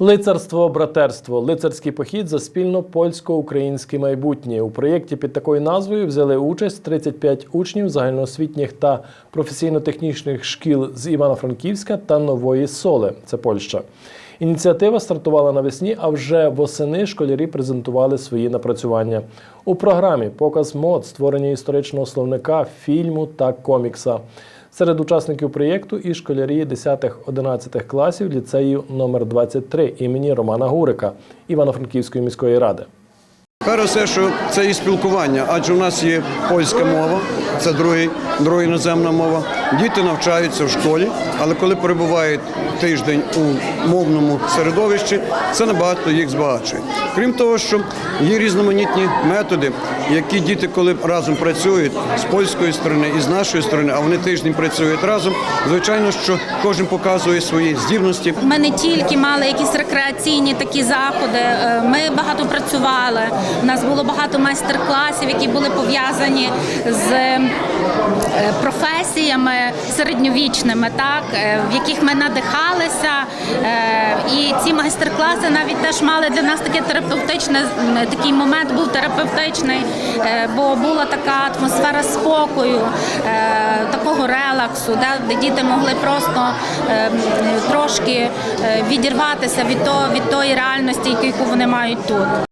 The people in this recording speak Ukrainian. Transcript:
Лицарство, братерство, лицарський похід за спільно польсько-українське майбутнє. У проєкті під такою назвою взяли участь 35 учнів загальноосвітніх та професійно-технічних шкіл з Івано-Франківська та Нової Соли. Це Польща. Ініціатива стартувала навесні, а вже восени школярі презентували свої напрацювання. У програмі показ мод, створення історичного словника, фільму та комікса. Серед учасників проєкту і школярі 10-11 класів ліцею номер 23 імені Романа Гурика Івано-Франківської міської ради. Перше, все, що це і спілкування, адже у нас є польська мова, це другий, друга іноземна мова. Діти навчаються в школі, але коли перебувають тиждень у мовному середовищі, це набагато їх збагачує. Крім того, що є різноманітні методи, які діти, коли разом працюють з польської сторони і з нашої сторони, а вони тиждень працюють разом. Звичайно, що кожен показує свої здібності. Ми не тільки мали якісь рекреаційні такі заходи, е, ми багато працювали. У нас було багато майстер-класів, які були пов'язані з е, професіями середньовічними, так е, в яких ми надихалися. Е, І ці майстер-класи навіть теж мали для нас таке терапевтичне такий момент був терапевтичний, е, бо була така атмосфера спокою, такого релаксу, де, діти могли просто трошки відірватися від того від тої реальності, яку вони мають тут.